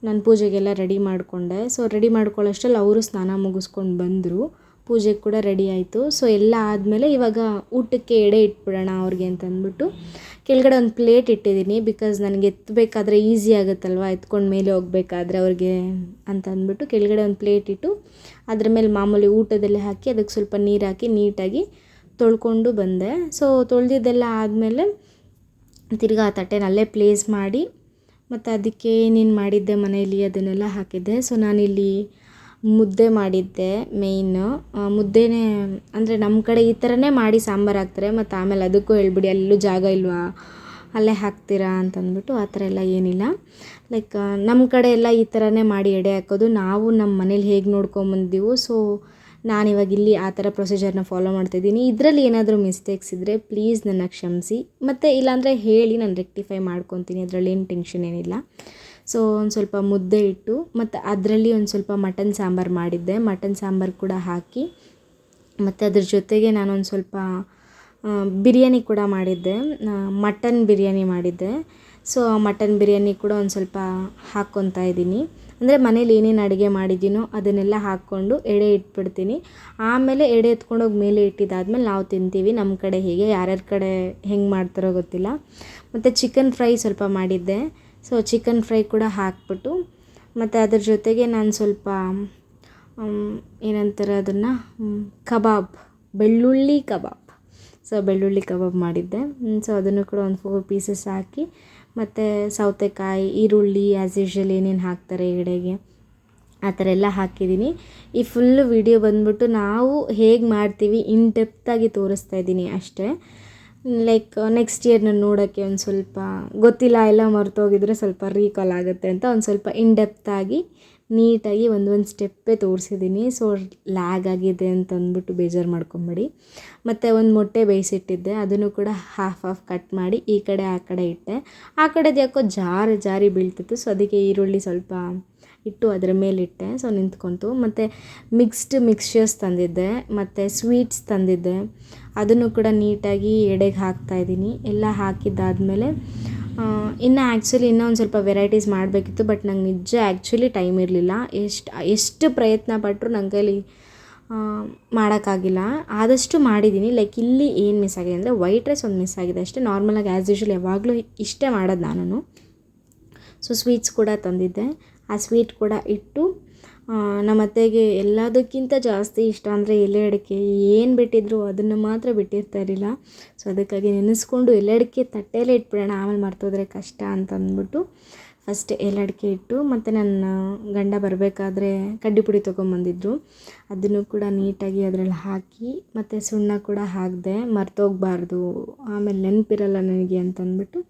[SPEAKER 1] ನಾನು ಪೂಜೆಗೆಲ್ಲ ರೆಡಿ ಮಾಡಿಕೊಂಡೆ. ಸೊ ರೆಡಿ ಮಾಡ್ಕೊಳ್ಳೋಷ್ಟ್ರಲ್ಲಿ ಅವರು ಸ್ನಾನ ಮುಗಿಸ್ಕೊಂಡು ಬಂದರು. ಪೂಜೆ ಕೂಡ ರೆಡಿ ಆಯಿತು. ಸೊ ಎಲ್ಲ ಆದಮೇಲೆ ಇವಾಗ ಊಟಕ್ಕೆ ಎಡೆ ಇಟ್ಬಿಡೋಣ ಅವ್ರಿಗೆ ಅಂತಂದ್ಬಿಟ್ಟು ಕೆಳಗಡೆ ಒಂದು ಪ್ಲೇಟ್ ಇಟ್ಟಿದ್ದೀನಿ. ಬಿಕಾಸ್ ನನಗೆ ಎತ್ತಬೇಕಾದ್ರೆ ಈಸಿ ಆಗುತ್ತಲ್ವ? ಎತ್ಕೊಂಡು ಮೇಲೆ ಹೋಗಬೇಕಾದ್ರೆ ಅವ್ರಿಗೆ ಅಂತ ಅಂದ್ಬಿಟ್ಟು ಕೆಳಗಡೆ ಒಂದು ಪ್ಲೇಟ್ ಇಟ್ಟು ಅದ್ರ ಮೇಲೆ ಮಾಮೂಲಿ ಊಟದಲ್ಲಿ ಹಾಕಿ ಅದಕ್ಕೆ ಸ್ವಲ್ಪ ನೀರು ಹಾಕಿ ನೀಟಾಗಿ ತೊಳ್ಕೊಂಡು ಬಂದೆ. ಸೊ ತೊಳೆದಿದ್ದೆಲ್ಲ ಆದಮೇಲೆ ತಿರ್ಗಾ ಆ ತಟ್ಟೆನಲ್ಲೇ ಪ್ಲೇಸ್ ಮಾಡಿ ಮತ್ತು ಅದಕ್ಕೆ ಏನೇನು ಮಾಡಿದ್ದೆ ಮನೆಯಲ್ಲಿ ಅದನ್ನೆಲ್ಲ ಹಾಕಿದ್ದೆ. ಸೊ ನಾನಿಲ್ಲಿ ಮುದ್ದೆ ಮಾಡಿದ್ದೆ ಮೇಯ್ನು ಮುದ್ದೆನೇ, ಅಂದರೆ ನಮ್ಮ ಕಡೆ ಈ ಥರನೇ ಮಾಡಿ ಸಾಂಬಾರು ಹಾಕ್ತಾರೆ, ಮತ್ತು ಆಮೇಲೆ ಅದಕ್ಕೂ ಹೇಳ್ಬಿಡಿ, ಅಲ್ಲೂ ಜಾಗ ಇಲ್ವಾ? ಅಲ್ಲೇ ಹಾಕ್ತೀರಾ ಅಂತಂದ್ಬಿಟ್ಟು ಆ ಥರ ಎಲ್ಲ ಏನಿಲ್ಲ. ಲೈಕ್ ನಮ್ಮ ಕಡೆ ಎಲ್ಲ ಈ ಥರನೇ ಮಾಡಿ ಎಡೆ ಹಾಕೋದು. ನಾವು ನಮ್ಮ ಮನೇಲಿ ಹೇಗೆ ನೋಡ್ಕೊಂಬಂದಿವೋ ಸೊ ನಾನಿವಾಗ ಇಲ್ಲಿ ಆ ಥರ ಪ್ರೊಸೀಜರ್ನ ಫಾಲೋ ಮಾಡ್ತಾಯಿದ್ದೀನಿ ಇದರಲ್ಲಿ ಏನಾದರೂ ಮಿಸ್ಟೇಕ್ಸ್ ಇದ್ದರೆ ಪ್ಲೀಸ್ ನನ್ನ ಕ್ಷಮಿಸಿ. ಮತ್ತು ಇಲ್ಲಾಂದರೆ ಹೇಳಿ, ನಾನು ರೆಕ್ಟಿಫೈ ಮಾಡ್ಕೊತೀನಿ. ಅದರಲ್ಲಿ ಏನು ಟೆನ್ಷನ್ ಏನಿಲ್ಲ. ಸೊ ಒಂದು ಸ್ವಲ್ಪ ಮುದ್ದೆ ಇಟ್ಟು, ಮತ್ತು ಅದರಲ್ಲಿ ಒಂದು ಸ್ವಲ್ಪ ಮಟನ್ ಸಾಂಬಾರು ಮಾಡಿದ್ದೆ. ಮಟನ್ ಸಾಂಬಾರು ಕೂಡ ಹಾಕಿ, ಮತ್ತು ಅದ್ರ ಜೊತೆಗೆ ನಾನೊಂದು ಸ್ವಲ್ಪ ಬಿರಿಯಾನಿ ಕೂಡ ಮಾಡಿದ್ದೆ. ಮಟನ್ ಬಿರಿಯಾನಿ ಮಾಡಿದ್ದೆ. ಸೊ ಮಟನ್ ಬಿರಿಯಾನಿ ಕೂಡ ಒಂದು ಸ್ವಲ್ಪ ಹಾಕ್ಕೊತಾ ಇದ್ದೀನಿ. ಅಂದರೆ ಮನೇಲಿ ಏನೇನು ಅಡುಗೆ ಮಾಡಿದ್ದೀನೋ ಅದನ್ನೆಲ್ಲ ಹಾಕ್ಕೊಂಡು ಎಡೆ ಇಟ್ಬಿಡ್ತೀನಿ. ಆಮೇಲೆ ಎಡೆ ಎತ್ಕೊಂಡೋಗಿ ಮೇಲೆ ಇಟ್ಟಿದ್ದಾದ್ಮೇಲೆ ನಾವು ತಿಂತೀವಿ. ನಮ್ಮ ಕಡೆ ಹೀಗೆ ಯಾರ್ಯಾರ ಕಡೆ ಹೆಂಗೆ ಮಾಡ್ತಾರೋ ಗೊತ್ತಿಲ್ಲ. ಮತ್ತು ಚಿಕನ್ ಫ್ರೈ ಸ್ವಲ್ಪ ಮಾಡಿದ್ದೆ. ಸೊ ಚಿಕನ್ ಫ್ರೈ ಕೂಡ ಹಾಕ್ಬಿಟ್ಟು, ಮತ್ತು ಅದ್ರ ಜೊತೆಗೆ ನಾನು ಸ್ವಲ್ಪ ಏನಂತಾರೆ ಅದನ್ನು ಕಬಾಬ್, ಬೆಳ್ಳುಳ್ಳಿ ಕಬಾಬ್. ಸೊ ಬೆಳ್ಳುಳ್ಳಿ ಕಬಾಬ್ ಮಾಡಿದ್ದೆ. ಸೊ ಅದನ್ನು ಕೂಡ ಒಂದು ಫೋರ್ ಪೀಸಸ್ ಹಾಕಿ, ಮತ್ತು ಸೌತೆಕಾಯಿ, ಈರುಳ್ಳಿ ಆ್ಯಸ್ ಯೂಶ್ವಲ್ ಏನೇನು ಹಾಕ್ತಾರೆ ಎಡೆಗೆ, ಆ ಥರ ಎಲ್ಲ ಹಾಕಿದ್ದೀನಿ. ಈ ಫುಲ್ಲು ವಿಡಿಯೋ ಬಂದ್ಬಿಟ್ಟು ನಾವು ಹೇಗೆ ಮಾಡ್ತೀವಿ ಇನ್ ಡೆಪ್ತಾಗಿ ತೋರಿಸ್ತಾ ಇದ್ದೀನಿ ಅಷ್ಟೇ. ಲೈಕ್ ನೆಕ್ಸ್ಟ್ ಇಯರ್ ನಾನು ನೋಡೋಕ್ಕೆ ಒಂದು ಸ್ವಲ್ಪ ಗೊತ್ತಿಲ್ಲ, ಎಲ್ಲ ಮರೆತೋಗಿದ್ರೆ ಸ್ವಲ್ಪ ರೀಕಾಲ್ ಆಗುತ್ತೆ ಅಂತ ಒಂದು ಸ್ವಲ್ಪ ಇನ್ ಡೆಪ್ತಾಗಿ ನೀಟಾಗಿ ಒಂದೊಂದು ಸ್ಟೆಪ್ಪೇ ತೋರಿಸಿದ್ದೀನಿ ಸೊ ಲ್ಯಾಗ್ ಆಗಿದೆ ಅಂತ ಅಂದ್ಬಿಟ್ಟು ಬೇಜಾರು ಮಾಡ್ಕೊಂಬಿಡಿ. ಮತ್ತು ಒಂದು ಮೊಟ್ಟೆ ಬೇಯಿಸಿಟ್ಟಿದ್ದೆ, ಅದನ್ನು ಕೂಡ ಹಾಫ್ ಹಾಫ್ ಕಟ್ ಮಾಡಿ ಈ ಕಡೆ ಆ ಕಡೆ ಇಟ್ಟೆ. ಆ ಕಡೆದು ಯಾಕೋ ಜಾರಿ ಜಾರಿ ಬೀಳ್ತಿತ್ತು ಸೊ ಅದಕ್ಕೆ ಈರುಳ್ಳಿ ಸ್ವಲ್ಪ ಇಟ್ಟು ಅದರ ಮೇಲಿಟ್ಟೆ ಸೊ ನಿಂತ್ಕೊಂತು. ಮತ್ತು ಮಿಕ್ಸ್ಡ್ ಮಿಕ್ಸ್ಚರ್ಸ್ ತಂದಿದ್ದೆ, ಮತ್ತು ಸ್ವೀಟ್ಸ್ ತಂದಿದ್ದೆ. ಅದನ್ನು ಕೂಡ ನೀಟಾಗಿ ಎಡೆಗೆ ಹಾಕ್ತಾಯಿದ್ದೀನಿ ಎಲ್ಲ ಹಾಕಿದ್ದಾದಮೇಲೆ ಇನ್ನು ಆ್ಯಕ್ಚುಲಿ ಇನ್ನೂ ಒಂದು ಸ್ವಲ್ಪ ವೆರೈಟೀಸ್ ಮಾಡಬೇಕಿತ್ತು ಬಟ್ ನಂಗೆ ನಿಜ ಆ್ಯಕ್ಚುಲಿ ಟೈಮ್ ಇರಲಿಲ್ಲ. ಎಷ್ಟು ಎಷ್ಟು ಪ್ರಯತ್ನ ಪಟ್ಟರು ನನ್ನ ಕೈಲಿ ಮಾಡೋಕ್ಕಾಗಿಲ್ಲ. ಆದಷ್ಟು ಮಾಡಿದ್ದೀನಿ. ಲೈಕ್ ಇಲ್ಲಿ ಏನು ಮಿಸ್ ಆಗಿದೆ ಅಂದರೆ ವೈಟ್ ರೈಸ್ ಒಂದು ಮಿಸ್ ಆಗಿದೆ ಅಷ್ಟೇ. ನಾರ್ಮಲಾಗಿ ಆ್ಯಸ್ ಯೂಶ್ವಲ್ ಯಾವಾಗಲೂ ಇಷ್ಟೇ ಮಾಡೋದು ನಾನು ಸೊ ಸ್ವೀಟ್ಸ್ ಕೂಡ ತಂದಿದ್ದೆ. ಆ ಸ್ವೀಟ್ ಕೂಡ ಇಟ್ಟು ನಮ್ಮ ಅತ್ತೆಗೆ ಎಲ್ಲದಕ್ಕಿಂತ ಜಾಸ್ತಿ ಇಷ್ಟ ಅಂದರೆ ಎಲೆ ಅಡಿಕೆ. ಏನು ಬಿಟ್ಟಿದ್ರು ಅದನ್ನು ಮಾತ್ರ ಬಿಟ್ಟಿರ್ತಾ ಇರಲಿಲ್ಲ. ಸೊ ಅದಕ್ಕಾಗಿ ನೆನೆಸ್ಕೊಂಡು ಎಲೆ ಅಡಿಕೆ ತಟ್ಟೆಯಲ್ಲೇ ಇಟ್ಬಿಡೋಣ. ಆಮೇಲೆ ಮರ್ತೋದ್ರೆ ಕಷ್ಟ ಅಂತ ಅಂದ್ಬಿಟ್ಟು ಫಸ್ಟ್ ಎಲೆ ಅಡಿಕೆ ಇಟ್ಟು ಮತ್ತು ನನ್ನ ಗಂಡ ಬರಬೇಕಾದ್ರೆ ಕಡ್ಡಿ ಪುಡಿ ತೊಗೊಂಬಂದಿದ್ರು. ಅದನ್ನು ಕೂಡ ನೀಟಾಗಿ ಅದರಲ್ಲಿ ಹಾಕಿ ಮತ್ತು ಸುಣ್ಣ ಕೂಡ ಹಾಕಿದೆ ಮರ್ತೋಗ್ಬಾರ್ದು ಆಮೇಲೆ ನೆನಪಿರಲ್ಲ ನನಗೆ ಅಂತಂದ್ಬಿಟ್ಟು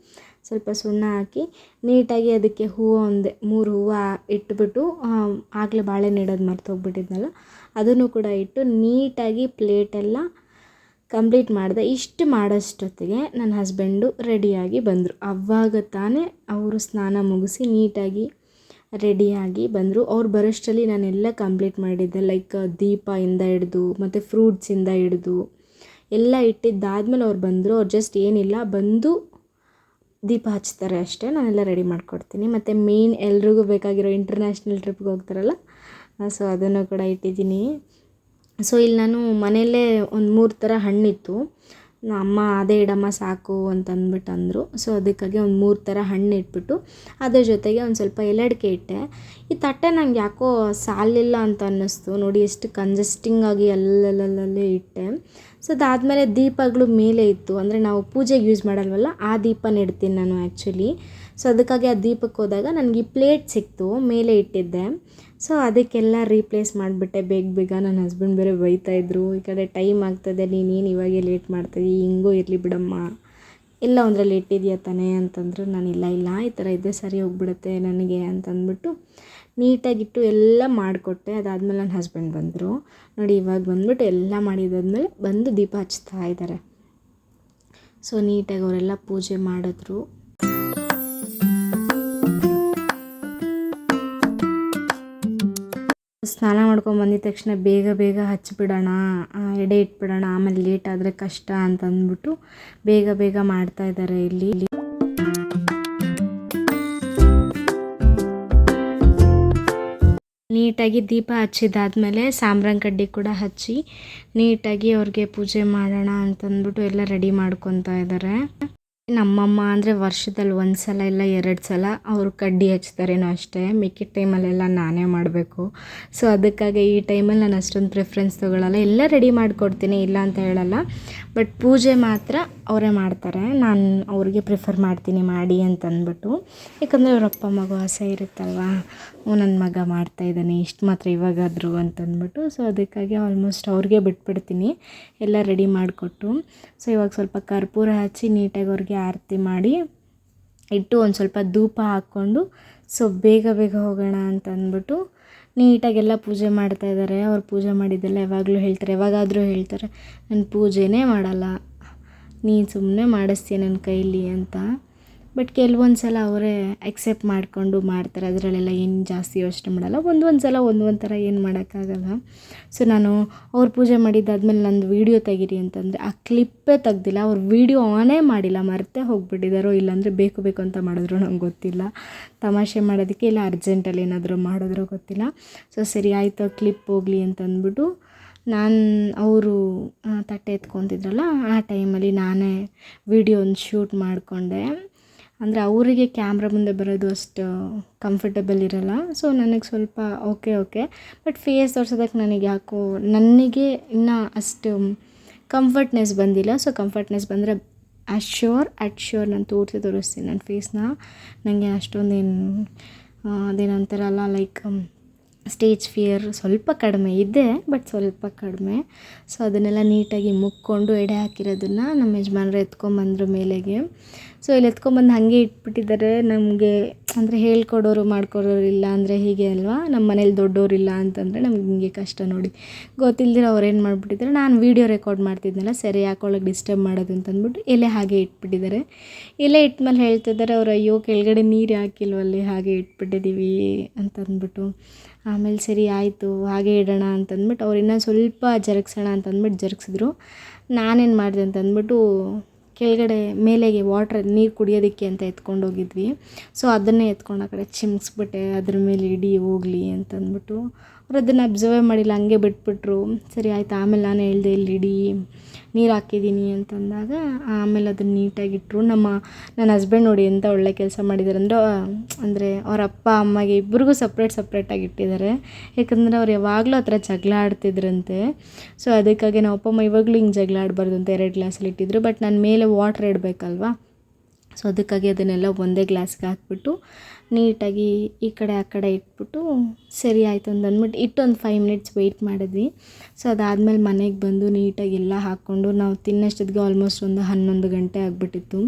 [SPEAKER 1] ಸ್ವಲ್ಪ ಸುಣ್ಣ ಹಾಕಿ ನೀಟಾಗಿ ಅದಕ್ಕೆ ಹೂವು ಒಂದೇ ಮೂರು ಹೂವು ಇಟ್ಬಿಟ್ಟು ಆಗಲೇ ಬಾಳೆಹಣ್ಣು ಇಡೋದು ಮರ್ತೋಗ್ಬಿಟ್ಟಿದ್ನಲ್ಲ ಅದನ್ನು ಕೂಡ ಇಟ್ಟು ನೀಟಾಗಿ ಪ್ಲೇಟೆಲ್ಲ ಕಂಪ್ಲೀಟ್ ಮಾಡಿದೆ. ಇಷ್ಟು ಮಾಡೋಷ್ಟೊತ್ತಿಗೆ ನನ್ನ ಹಸ್ಬೆಂಡು ರೆಡಿಯಾಗಿ ಬಂದರು. ಅವಾಗ ತಾನೇ ಅವರು ಸ್ನಾನ ಮುಗಿಸಿ ನೀಟಾಗಿ ರೆಡಿಯಾಗಿ ಬಂದರು. ಅವ್ರು ಬರೋಷ್ಟರಲ್ಲಿ ನಾನೆಲ್ಲ ಕಂಪ್ಲೀಟ್ ಮಾಡಿದ್ದೆ. ಲೈಕ್ ದೀಪದಿಂದ ಹಿಡ್ದು, ಮತ್ತು ಫ್ರೂಟ್ಸಿಂದ ಹಿಡ್ದು, ಎಲ್ಲ ಇಟ್ಟಿದ್ದಾದ್ಮೇಲೆ ಅವ್ರು ಬಂದರು. ಅವ್ರು ಜಸ್ಟ್ ಏನಿಲ್ಲ, ಬಂದು ದೀಪ ಹಚ್ತಾರೆ ಅಷ್ಟೇ, ನಾನೆಲ್ಲ ರೆಡಿ ಮಾಡಿಕೊಡ್ತೀನಿ. ಮತ್ತು ಮೇಯ್ನ್ ಎಲ್ರಿಗೂ ಬೇಕಾಗಿರೋ ಇಂಟರ್ನ್ಯಾಷನಲ್ ಟ್ರಿಪ್ಗೆ ಹೋಗ್ತಾರಲ್ಲ ಸೊ ಅದನ್ನು ಕೂಡ ಇಟ್ಟಿದ್ದೀನಿ. ಸೊ ಇಲ್ಲಿ ನಾನು ಮನೆಯಲ್ಲೇ ಒಂದು ಮೂರು ಥರ ಹಣ್ಣಿತ್ತು. ಅಮ್ಮ, ಅದೇ ಇಡಮ್ಮ ಸಾಕು ಅಂತ ಅಂದ್ಬಿಟ್ಟು ಅಂದರು ಸೊ ಅದಕ್ಕಾಗಿ ಒಂದು ಮೂರು ಥರ ಹಣ್ಣು ಇಟ್ಬಿಟ್ಟು ಅದ್ರ ಜೊತೆಗೆ ಒಂದು ಸ್ವಲ್ಪ ಎಲೆಡಿಕೆ ಇಟ್ಟೆ. ಈ ತಟ್ಟೆ ನಂಗೆ ಯಾಕೋ ಸಾಲಿಲ್ಲ ಅಂತ ಅನ್ನಿಸ್ತು. ನೋಡಿ, ಎಷ್ಟು ಕಂಜೆಸ್ಟಿಂಗ್ ಆಗಿ ಇಟ್ಟೆ. ಸೊ ಅದಾದಮೇಲೆ ದೀಪಗಳು ಮೇಲೆ ಇತ್ತು. ಅಂದರೆ ನಾವು ಪೂಜೆಗೆ ಯೂಸ್ ಮಾಡಲ್ವಲ್ಲ, ಆ ದೀಪ ನೆಡ್ತೀನಿ ನಾನು ಆ್ಯಕ್ಚುಲಿ ಸೊ ಅದಕ್ಕಾಗಿ ಆ ದೀಪಕ್ಕೆ ಹೋದಾಗ ನನಗೆ ಈ ಪ್ಲೇಟ್ ಸಿಕ್ತು, ಮೇಲೆ ಇಟ್ಟಿದ್ದೆ. ಸೊ ಅದಕ್ಕೆಲ್ಲ ರೀಪ್ಲೇಸ್ ಮಾಡಿಬಿಟ್ಟೆ ಬೇಗ ಬೇಗ. ನನ್ನ ಹಸ್ಬೆಂಡ್ ಬೇರೆ ಬೈತಾಯಿದ್ರು ಈ ಕಡೆ ಟೈಮ್ ಆಗ್ತದೆ ನೀನೇನು ಇವಾಗೆ ಲೇಟ್ ಮಾಡ್ತೀವಿ ಹಿಂಗೂ ಇರಲಿ ಬಿಡಮ್ಮ. ಎಲ್ಲ ಒಂದರಲ್ಲಿ ಇಟ್ಟಿದೆಯಾ ತಾನೇ ಅಂತಂದ್ರೆ ನಾನು ಇಲ್ಲ ಇಲ್ಲ ಈ ಥರ ಇದ್ದರೆ ಸರಿ ಹೋಗ್ಬಿಡುತ್ತೆ ನನಗೆ ಅಂತಂದ್ಬಿಟ್ಟು ನೀಟಾಗಿಟ್ಟು ಎಲ್ಲ ಮಾಡಿಕೊಟ್ಟೆ. ಅದಾದಮೇಲೆ ನನ್ನ ಹಸ್ಬೆಂಡ್ ಬಂದರು. ನೋಡಿ, ಇವಾಗ ಬಂದ್ಬಿಟ್ಟು ಎಲ್ಲ ಮಾಡಿದಾದ್ಮೇಲೆ ಬಂದು ದೀಪ ಹಚ್ತಾ ಇದ್ದಾರೆ ಸೊ ನೀಟಾಗಿ ಅವರೆಲ್ಲ ಪೂಜೆ ಮಾಡಿದ್ರು. ಸ್ನಾನ ಮಾಡ್ಕೊಂಡು ಬಂದಿದ ತಕ್ಷಣ ಬೇಗ ಬೇಗ ಹಚ್ಚಿಬಿಡೋಣ ಎಡೆ ಇಟ್ಬಿಡೋಣ, ಆಮೇಲೆ ಲೇಟ್ ಆದರೆ ಕಷ್ಟ ಅಂತ ಅಂದ್ಬಿಟ್ಟು ಬೇಗ ಬೇಗ ಮಾಡ್ತಾ ಇದ್ದಾರೆ ಇಲ್ಲಿ. ನೀಟಾಗಿ ದೀಪ ಹಚ್ಚಿದಾದ್ಮೇಲೆ ಸಾಂಬ್ರಾಣಿ ಕಡ್ಡಿ ಕೂಡ ಹಚ್ಚಿ ನೀಟಾಗಿ ಅವ್ರಿಗೆ ಪೂಜೆ ಮಾಡೋಣ ಅಂತಂದ್ಬಿಟ್ಟು ಎಲ್ಲ ರೆಡಿ ಮಾಡ್ಕೊತಾ ಇದ್ದಾರೆ ನಮ್ಮಮ್ಮ ಅಂದರೆ ವರ್ಷದಲ್ಲಿ ಒಂದು ಸಲ ಇಲ್ಲ ಎರಡು ಸಲ ಅವರು ಕಡ್ಡಿ ಹಚ್ತಾರೇನೋ ಅಷ್ಟೇ. ಮಿಕ್ಕಿದ ಟೈಮಲ್ಲೆಲ್ಲ ನಾನೇ ಮಾಡಬೇಕು. ಸೊ ಅದಕ್ಕಾಗಿ ಈ ಟೈಮಲ್ಲಿ ನಾನು ಅಷ್ಟೊಂದು ಪ್ರಿಫ್ರೆನ್ಸ್ ತೊಗೊಳಲ್ಲ. ಎಲ್ಲ ರೆಡಿ ಮಾಡಿಕೊಡ್ತೀನಿ, ಇಲ್ಲ ಅಂತ ಹೇಳಲ್ಲ. ಬಟ್ ಪೂಜೆ ಮಾತ್ರ ಅವರೇ ಮಾಡ್ತಾರೆ. ನಾನು ಅವ್ರಿಗೆ ಪ್ರಿಫರ್ ಮಾಡ್ತೀನಿ, ಮಾಡಿ ಅಂತ ಅಂದ್ಬಿಟ್ಟು ಯಾಕಂದರೆ ಅವ್ರ ಅಪ್ಪ ಮಗು ಆಸೆ ಇರುತ್ತಲ್ವಾ? ಓ ನನ್ನ ಮಗ ಮಾಡ್ತಾ ಇದ್ದಾನೆ, ಇಷ್ಟು ಮಾತ್ರ ಇವಾಗಾದರೂ ಅಂತಂದ್ಬಿಟ್ಟು ಸೊ ಅದಕ್ಕಾಗಿ ಆಲ್ಮೋಸ್ಟ್ ಅವ್ರಿಗೆ ಬಿಟ್ಬಿಡ್ತೀನಿ. ಎಲ್ಲ ರೆಡಿ ಮಾಡಿಕೊಟ್ಟು ಸೊ ಇವಾಗ ಸ್ವಲ್ಪ ಕರ್ಪೂರ ಹಚ್ಚಿ ನೀಟಾಗಿ ಅವ್ರಿಗೆ ಆರತಿ ಮಾಡಿ ಇಟ್ಟು ಒಂದು ಸ್ವಲ್ಪ ಧೂಪ ಹಾಕ್ಕೊಂಡು ಸೊ ಬೇಗ ಬೇಗ ಹೋಗೋಣ ಅಂತ ಅಂದ್ಬಿಟ್ಟು ನೀಟಾಗೆಲ್ಲ ಪೂಜೆ ಮಾಡ್ತಾ ಇದ್ದಾರೆ. ಅವ್ರು ಪೂಜೆ ಮಾಡಿದ್ದೆಲ್ಲ ಯಾವಾಗಲೂ ಹೇಳ್ತಾರೆ, ಯಾವಾಗಾದರೂ ಹೇಳ್ತಾರೆ, ನಾನು ಪೂಜೆನೇ ಮಾಡಲ್ಲ, ನೀನು ಸುಮ್ಮನೆ ಮಾಡಿಸ್ತೀಯ ನನ್ನ ಕೈಲಿ ಅಂತ. ಬಟ್ ಕೆಲವೊಂದು ಸಲ ಅವರೇ ಎಕ್ಸೆಪ್ಟ್ ಮಾಡಿಕೊಂಡು ಮಾಡ್ತಾರೆ. ಅದರಲ್ಲೆಲ್ಲ ಏನು ಜಾಸ್ತಿ ಯೋಚನೆ ಮಾಡಲ್ಲ. ಒಂದೊಂದು ಸಲ ಒಂದೊಂದು ಥರ ಏನು ಮಾಡೋಕ್ಕಾಗಲ್ಲ. ಸೊ ನಾನು ಅವ್ರು ಪೂಜೆ ಮಾಡಿದ್ದಾದ್ಮೇಲೆ ನಂದು ವೀಡಿಯೋ ತೆಗೀರಿ ಅಂತಂದರೆ ಆ ಕ್ಲಿಪ್ಪೇ ತೆಗ್ದಿಲ್ಲ. ಅವ್ರು ವೀಡಿಯೋ ಆನೇ ಮಾಡಿಲ್ಲ. ಮರೆತೇ ಹೋಗ್ಬಿಟ್ಟಿದ್ದಾರೋ ಇಲ್ಲಾಂದರೆ ಬೇಕು ಬೇಕು ಅಂತ ಮಾಡಿದ್ರು ನಂಗೆ ಗೊತ್ತಿಲ್ಲ. ತಮಾಷೆ ಮಾಡೋದಕ್ಕೆ ಇಲ್ಲ ಅರ್ಜೆಂಟಲ್ಲಿ ಏನಾದರೂ ಮಾಡಿದ್ರೋ ಗೊತ್ತಿಲ್ಲ. ಸೊ ಸರಿ, ಆಯಿತು ಕ್ಲಿಪ್ ಹೋಗಲಿ ಅಂತಂದ್ಬಿಟ್ಟು ನಾನು ಅವರು ತಟ್ಟೆ ಎತ್ಕೊತಿದ್ರಲ್ಲ, ಆ ಟೈಮಲ್ಲಿ ನಾನೇ ವಿಡಿಯೋ ಒಂದು ಶೂಟ್ ಮಾಡಿಕೊಂಡೆ. ಅಂದರೆ ಅವರಿಗೆ ಕ್ಯಾಮ್ರಾ ಮುಂದೆ ಬರೋದು ಅಷ್ಟು ಕಂಫರ್ಟಬಲ್ ಇರಲ್ಲ. ಸೊ ನನಗೆ ಸ್ವಲ್ಪ ಓಕೆ ಓಕೆ ಬಟ್ ಫೇಸ್ ತೋರ್ಸೋದಕ್ಕೆ ನನಗೆ ಯಾಕೋ ನನಗೆ ಇನ್ನೂ ಅಷ್ಟು ಕಂಫರ್ಟ್ನೆಸ್ ಬಂದಿಲ್ಲ. ಸೊ ಕಂಫರ್ಟ್ನೆಸ್ ಬಂದರೆ ಆ್ಯಟ್ ಶ್ಯೂರ್ ಅಟ್ ಶ್ಯೂರ್ ನಾನು ತೋರಿಸಿ ತೋರಿಸ್ತೀನಿ. ನನ್ನ ಫೇಸ್ನ ನನಗೆ ಅಷ್ಟೊಂದೇನು ಅದೇನಂತಾರಲ್ಲ ಲೈಕ್ ಸ್ಟೇಜ್ ಫಿಯರ್ ಸ್ವಲ್ಪ ಕಡಿಮೆ ಇದೆ ಬಟ್ ಸ್ವಲ್ಪ ಕಡಿಮೆ. ಸೊ ಅದನ್ನೆಲ್ಲ ನೀಟಾಗಿ ಮುಕ್ಕೊಂಡು ಎಡೆ ಹಾಕಿರೋದನ್ನು ನಮ್ಮ ಯಜಮಾನ್ರು ಎತ್ಕೊಂಬಂದ್ರು ಮೇಲೆಗೆ. ಸೊ ಇಲ್ಲಿ ಎತ್ಕೊಂಬಂದು ಹಾಗೆ ಇಟ್ಬಿಟ್ಟಿದ್ದಾರೆ. ನಮಗೆ ಅಂದರೆ ಹೇಳ್ಕೊಡೋರು ಮಾಡ್ಕೊಡೋರು ಇಲ್ಲ ಅಂದರೆ ಹೀಗೆ ಅಲ್ವಾ? ನಮ್ಮ ಮನೇಲಿ ದೊಡ್ಡೋರಿಲ್ಲ ಅಂತಂದರೆ ನಮ್ಗೆ ಹಿಂಗೆ ಕಷ್ಟ ನೋಡಿ. ಗೊತ್ತಿಲ್ದಿರ ಅವ್ರು ಏನು ಮಾಡಿಬಿಟ್ಟಿದ್ದಾರೆ, ನಾನು ವೀಡಿಯೋ ರೆಕಾರ್ಡ್ ಮಾಡ್ತಿದ್ನಲ್ಲ, ಸರಿ ಯಾಕೊಳಗೆ ಡಿಸ್ಟರ್ಬ್ ಮಾಡೋದು ಅಂತಂದ್ಬಿಟ್ಟು ಎಲೆ ಹಾಗೆ ಇಟ್ಬಿಟ್ಟಿದ್ದಾರೆ. ಎಲೆ ಇಟ್ಮೇಲೆ ಹೇಳ್ತಿದ್ದಾರೆ ಅವ್ರು, ಅಯ್ಯೋ, ಕೆಳಗಡೆ ನೀರು ಹಾಕಿಲ್ವಲ್ಲಿ, ಹಾಗೆ ಇಟ್ಬಿಟ್ಟಿದ್ದೀವಿ ಅಂತಂದ್ಬಿಟ್ಟು. ಆಮೇಲೆ ಸರಿ ಆಯಿತು, ಹಾಗೆ ಇಡೋಣ ಅಂತಂದ್ಬಿಟ್ಟು ಅವ್ರು ಇನ್ನೂ ಸ್ವಲ್ಪ ಜರಗ್ಸೋಣ ಅಂತಂದ್ಬಿಟ್ಟು ಜರಗ್ಸಿದ್ರು. ನಾನೇನು ಮಾಡಿದೆ ಅಂತಂದ್ಬಿಟ್ಟು ಕೆಳಗಡೆ ಮೇಲೆಗೆ ವಾಟ್ರ್ ನೀರು ಕುಡಿಯೋದಕ್ಕೆ ಅಂತ ಎತ್ಕೊಂಡು ಹೋಗಿದ್ವಿ. ಸೊ ಅದನ್ನೇ ಎತ್ಕೊಂಡು ಆ ಕಡೆ ಚಿಮ್ಸ್ಬಿಟ್ಟೆ, ಅದ್ರ ಮೇಲೆ ಇಡೀ ಹೋಗಲಿ ಅಂತಂದ್ಬಿಟ್ಟು ಅವ್ರು ಅದನ್ನು ಅಬ್ಸರ್ವೇ ಮಾಡಿಲ್ಲ, ಹಂಗೆ ಬಿಟ್ಬಿಟ್ರು. ಸರಿ ಆಯ್ತು, ಆಮೇಲೆ ನಾನು ಹೇಳ್ದೆ, ಇಲ್ಲಿ ಇಡೀ, ನೀರು ಹಾಕಿದ್ದೀನಿ ಅಂತಂದಾಗ, ಆಮೇಲೆ ಅದನ್ನು ನೀಟಾಗಿ ಇಟ್ಟರು ನಮ್ಮ ನನ್ನ ಹಸ್ಬೆಂಡ್ ನೋಡಿ ಎಂಥ ಒಳ್ಳೆ ಕೆಲಸ ಮಾಡಿದ್ದಾರೆ ಅಂದರೆ ಅವ್ರ ಅಪ್ಪ, ಅಮ್ಮಗೆ ಇಬ್ರಿಗೂ ಸಪ್ರೇಟ್ ಸಪ್ರೇಟಾಗಿ ಇಟ್ಟಿದ್ದಾರೆ ಯಾಕಂದರೆ ಅವ್ರು ಯಾವಾಗಲೂ ಆ ಜಗಳ ಆಡ್ತಿದ್ರಂತೆ. ಸೊ ಅದಕ್ಕಾಗಿ ನಮ್ಮ ಅಪ್ಪ ಅಮ್ಮ ಇವಾಗಲೂ ಹಿಂಗೆ ಜಗಳ ಆಡಬಾರ್ದು ಅಂತ ಎರಡು ಗ್ಲಾಸಲ್ಲಿ ಇಟ್ಟಿದ್ರು. ಬಟ್ ನಾನು ಮೇಲೆ ವಾಟ್ರ್ ಇಡಬೇಕಲ್ವಾ? ಸೊ ಅದಕ್ಕಾಗಿ ಅದನ್ನೆಲ್ಲ ಒಂದೇ ಗ್ಲಾಸ್ಗೆ ಹಾಕ್ಬಿಟ್ಟು ನೀಟಾಗಿ ಈ ಕಡೆ ಆ ಕಡೆ ಇಟ್ಬಿಟ್ಟು ಸರಿ ಆಯಿತು ಅಂತ ಅಂದ್ಬಿಟ್ಟು ಇಟ್ಟು ಒಂದು ಫೈವ್ ಮಿನಿಟ್ಸ್ ವೆಯ್ಟ್ ಮಾಡಿದ್ವಿ. ಸೊ ಅದಾದಮೇಲೆ ಮನೆಗೆ ಬಂದು ನೀಟಾಗಿ ಎಲ್ಲ ಹಾಕ್ಕೊಂಡು ನಾವು ತಿನ್ನೋಷ್ಟೊತ್ತಿಗೆ ಆಲ್ಮೋಸ್ಟ್ ಒಂದು ಹನ್ನೊಂದು ಗಂಟೆ ಆಗಿಬಿಟ್ಟಿತ್ತು.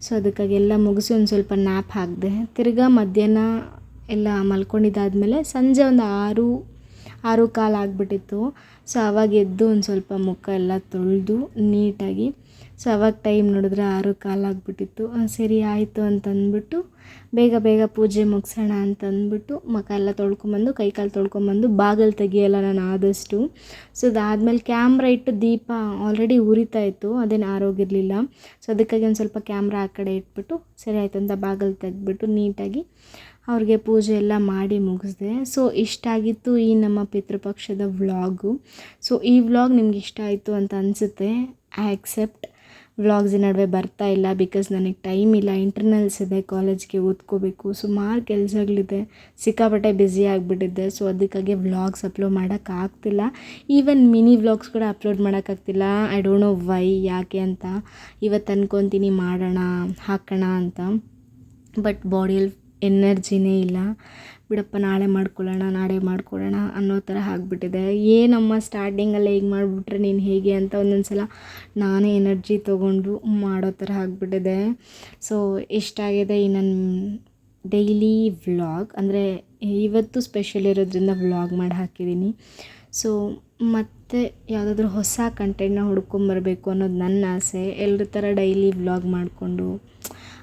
[SPEAKER 1] ಸೊ ಅದಕ್ಕಾಗಿ ಎಲ್ಲ ಮುಗಿಸಿ ಒಂದು ಸ್ವಲ್ಪ ನ್ಯಾಪ್ ಹಾಕಿದೆ. ತಿರ್ಗಾ ಮಧ್ಯಾಹ್ನ ಎಲ್ಲ ಮಲ್ಕೊಂಡಿದ್ದಾದಮೇಲೆ ಸಂಜೆ ಒಂದು ಆರು ಆರು ಕಾಲು ಆಗಿಬಿಟ್ಟಿತ್ತು. ಸೊ ಆವಾಗ ಎದ್ದು ಒಂದು ಸ್ವಲ್ಪ ಮುಖ ಎಲ್ಲ ತೊಳೆದು ನೀಟಾಗಿ ಸೊ ಅವಾಗ ಟೈಮ್ ನೋಡಿದ್ರೆ ಆರು ಕಾಲು ಆಗಿಬಿಟ್ಟಿತ್ತು. ಸರಿ ಆಯಿತು ಅಂತಂದ್ಬಿಟ್ಟು ಬೇಗ ಬೇಗ ಪೂಜೆ ಮುಗಿಸೋಣ ಅಂತಂದ್ಬಿಟ್ಟು ಮುಖ ಎಲ್ಲ ತೊಳ್ಕೊಂಬಂದು, ಕೈ ಕಾಲು ತೊಳ್ಕೊಂಬಂದು ಬಾಗಿಲು ತೆಗಿಯಲ್ಲ ನಾನು ಆದಷ್ಟು. ಸೊ ಅದಾದಮೇಲೆ ಕ್ಯಾಮ್ರಾ ಇಟ್ಟು ದೀಪ ಆಲ್ರೆಡಿ ಉರಿತಾ ಇತ್ತು, ಅದೇನು ಆರೋಗಿರಲಿಲ್ಲ ಸೊ ಅದಕ್ಕಾಗಿ ಒಂದು ಸ್ವಲ್ಪ ಕ್ಯಾಮ್ರಾ ಆ ಕಡೆ ಇಟ್ಬಿಟ್ಟು ಸರಿ ಆಯಿತು ಅಂತ ಬಾಗಿಲು ತೆಗೆದ್ಬಿಟ್ಟು ನೀಟಾಗಿ ಅವ್ರಿಗೆ ಪೂಜೆ ಎಲ್ಲ ಮಾಡಿ ಮುಗಿಸ್ದೆ. ಸೊ ಇಷ್ಟಾಗಿತ್ತು ಈ ನಮ್ಮ ಪಿತೃಪಕ್ಷದ ವ್ಲಾಗು ಸೊ ಈ ವ್ಲಾಗ್ ನಿಮ್ಗೆ ಇಷ್ಟ ಆಯಿತು ಅಂತ ಅನಿಸುತ್ತೆ ಐ ಆಕ್ಸೆಪ್ಟ್ ವ್ಲಾಗ್ಸ್ ನಡುವೆ ಬರ್ತಾ ಇಲ್ಲ ಬಿಕಾಸ್ ನನಗೆ ಟೈಮ್ ಇಲ್ಲ ಇಂಟರ್ನಲ್ಸ್ ಇದೆ ಕಾಲೇಜ್ಗೆ ಓದ್ಕೋಬೇಕು. ಸುಮಾರು ಕೆಲಸಗಳಿದೆ ಸಿಕ್ಕಾಪಟ್ಟೆ ಬ್ಯುಸಿ ಆಗಿಬಿಟ್ಟಿದ್ದೆ. ಸೊ ಅದಕ್ಕಾಗಿ ವ್ಲಾಗ್ಸ್ ಅಪ್ಲೋಡ್ ಮಾಡೋಕ್ಕಾಗ್ತಿಲ್ಲ ಈವನ್ ಮಿನಿ ವ್ಲಾಗ್ಸ್ ಕೂಡ ಅಪ್ಲೋಡ್ ಮಾಡೋಕ್ಕಾಗ್ತಿಲ್ಲ ಐ ಡೋಂಟ್ ನೋ ವೈ ಯಾಕೆ ಅಂತ. ಇವತ್ತು ಅನ್ಕೊತೀನಿ ಮಾಡೋಣ, ಹಾಕೋಣ ಅಂತ. ಬಟ್ ಬಾಡಿಯಲ್ಲಿ ಎನರ್ಜಿನೇ ಇಲ್ಲ. ಬಿಡಪ್ಪ, ನಾಳೆ ಮಾಡ್ಕೊಳ್ಳೋಣ ನಾಳೆ ಮಾಡ್ಕೊಳ್ಳೋಣ ಅನ್ನೋ ಥರ ಆಗಿಬಿಟ್ಟಿದೆ. ಏನಮ್ಮ ಸ್ಟಾರ್ಟಿಂಗಲ್ಲೇ ಹೀಗೆ ಮಾಡಿಬಿಟ್ರೆ ನೀನು ಹೇಗೆ ಅಂತ ಒಂದೊಂದು ಸಲ ನಾನೇ ಎನರ್ಜಿ ತೊಗೊಂಡು ಮಾಡೋ ಥರ ಆಗಿಬಿಟ್ಟಿದೆ. ಸೊ ಇಷ್ಟಾಗಿದೆ ಈ ನನ್ನ ಡೈಲಿ ವ್ಲಾಗ್ ಅಂದರೆ ಇವತ್ತು ಸ್ಪೆಷಲ್ ಇರೋದ್ರಿಂದ ವ್ಲಾಗ್ ಮಾಡಿ ಹಾಕಿದ್ದೀನಿ ಸೊ ಮತ್ತು ಯಾವುದಾದ್ರೂ ಹೊಸ ಕಂಟೆಂಟ್ನ ಹುಡ್ಕೊಂಬರಬೇಕು ಅನ್ನೋದು ನನ್ನ ಆಸೆ. ಎಲ್ಲರ ಥರ ಡೈಲಿ ವ್ಲಾಗ್ ಮಾಡಿಕೊಂಡು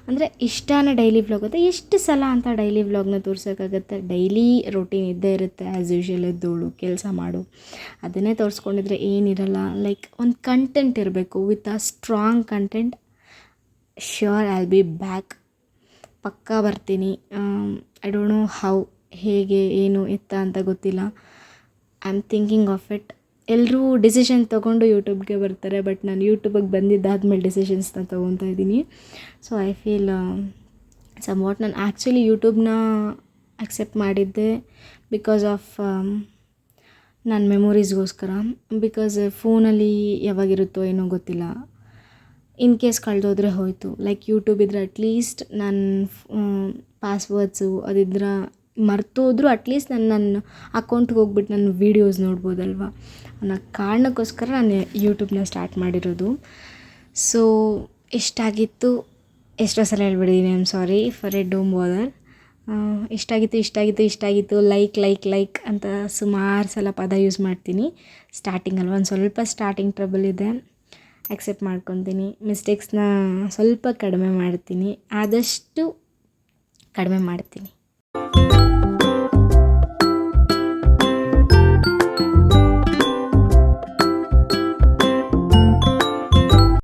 [SPEAKER 1] ಅಂದರೆ ಇಷ್ಟನೇ ಡೈಲಿ ವ್ಲಾಗ್ ಅಂತ, ಎಷ್ಟು ಸಲ ಅಂತ ಡೈಲಿ ವ್ಲಾಗ್ನ ತೋರ್ಸೋಕ್ಕಾಗತ್ತೆ? ಡೈಲಿ ರೊಟೀನ್ ಇದ್ದೇ ಇರುತ್ತೆ ಆ್ಯಸ್ ಯೂಶ್ವಲ್ ಎದ್ದೋಳು, ಕೆಲಸ ಮಾಡು. ಅದನ್ನೇ ತೋರಿಸ್ಕೊಂಡಿದ್ರೆ ಏನಿರಲ್ಲ ಲೈಕ್ ಒಂದು ಕಂಟೆಂಟ್ ಇರಬೇಕು with a strong content sure I be back ಪಕ್ಕಾ ಬರ್ತೀನಿ ಐ ಡೋಂಟ್ ನೋ ಹೌ ಹೇಗೆ, ಏನು, ಎತ್ತ ಅಂತ ಗೊತ್ತಿಲ್ಲ. I am thinking of it ಎಲ್ಲರೂ ಡಿಸಿಷನ್ ತೊಗೊಂಡು ಯೂಟ್ಯೂಬ್ಗೆ ಬರ್ತಾರೆ ಬಟ್ ನಾನು ಯೂಟ್ಯೂಬಿಗೆ ಬಂದಿದ್ದಾದ್ಮೇಲೆ ಡಿಸಿಷನ್ಸ್ನ ತೊಗೊತಾ ಇದ್ದೀನಿ. So I feel somewhat ನಾನು ಆ್ಯಕ್ಚುಲಿ ಯೂಟ್ಯೂಬ್ನ ಅಕ್ಸೆಪ್ಟ್ ಮಾಡಿದ್ದೆ ಬಿಕಾಸ್ ಆಫ್ ನನ್ನ ಮೆಮೊರೀಸ್ಗೋಸ್ಕರ ಬಿಕಾಸ್ ಫೋನಲ್ಲಿ ಯಾವಾಗಿರುತ್ತೋ ಏನೋ ಗೊತ್ತಿಲ್ಲ. ಇನ್ ಕೇಸ್ ಕಳೆದೋದ್ರೆ ಹೋಯಿತು. ಲೈಕ್ ಯೂಟ್ಯೂಬ್ ಇದ್ದರೆ ಅಟ್ಲೀಸ್ಟ್ ನನ್ನ ಪಾಸ್ವರ್ಡ್ಸು ಅದಿದ್ರೆ ಮರ್ತೋದ್ರೂ ಅಟ್ಲೀಸ್ಟ್ ನಾನು ನನ್ನ ಅಕೌಂಟ್ಗೆ ಹೋಗ್ಬಿಟ್ಟು ನನ್ನ ವೀಡಿಯೋಸ್ ನೋಡ್ಬೋದಲ್ವ? ಅನ್ನೋ ಕಾರಣಕ್ಕೋಸ್ಕರ ನಾನು ಯೂಟ್ಯೂಬ್ನ ಸ್ಟಾರ್ಟ್ ಮಾಡಿರೋದು. ಸೊ ಇಷ್ಟಾಗಿತ್ತು ಎಷ್ಟೋ ಸಲ ಹೇಳ್ಬಿಟ್ಟಿದ್ದೀನಿ I am sorry for a dome bother ಇಷ್ಟಾಗಿತ್ತು ಇಷ್ಟಾಗಿತ್ತು ಇಷ್ಟಾಗಿತ್ತು ಲೈಕ್ ಲೈಕ್ ಲೈಕ್ ಅಂತ ಸುಮಾರು ಸಲ ಪದ ಯೂಸ್ ಮಾಡ್ತೀನಿ. ಸ್ಟಾರ್ಟಿಂಗ್ ಅಲ್ವ? ಒಂದು ಸ್ವಲ್ಪ ಸ್ಟಾರ್ಟಿಂಗ್ ಟ್ರಬಲ್ ಇದೆ. ಆಕ್ಸೆಪ್ಟ್ ಮಾಡ್ಕೊತೀನಿ. ಮಿಸ್ಟೇಕ್ಸ್ನ ಸ್ವಲ್ಪ ಕಡಿಮೆ ಮಾಡ್ತೀನಿ. ಆದಷ್ಟು ಕಡಿಮೆ ಮಾಡ್ತೀನಿ.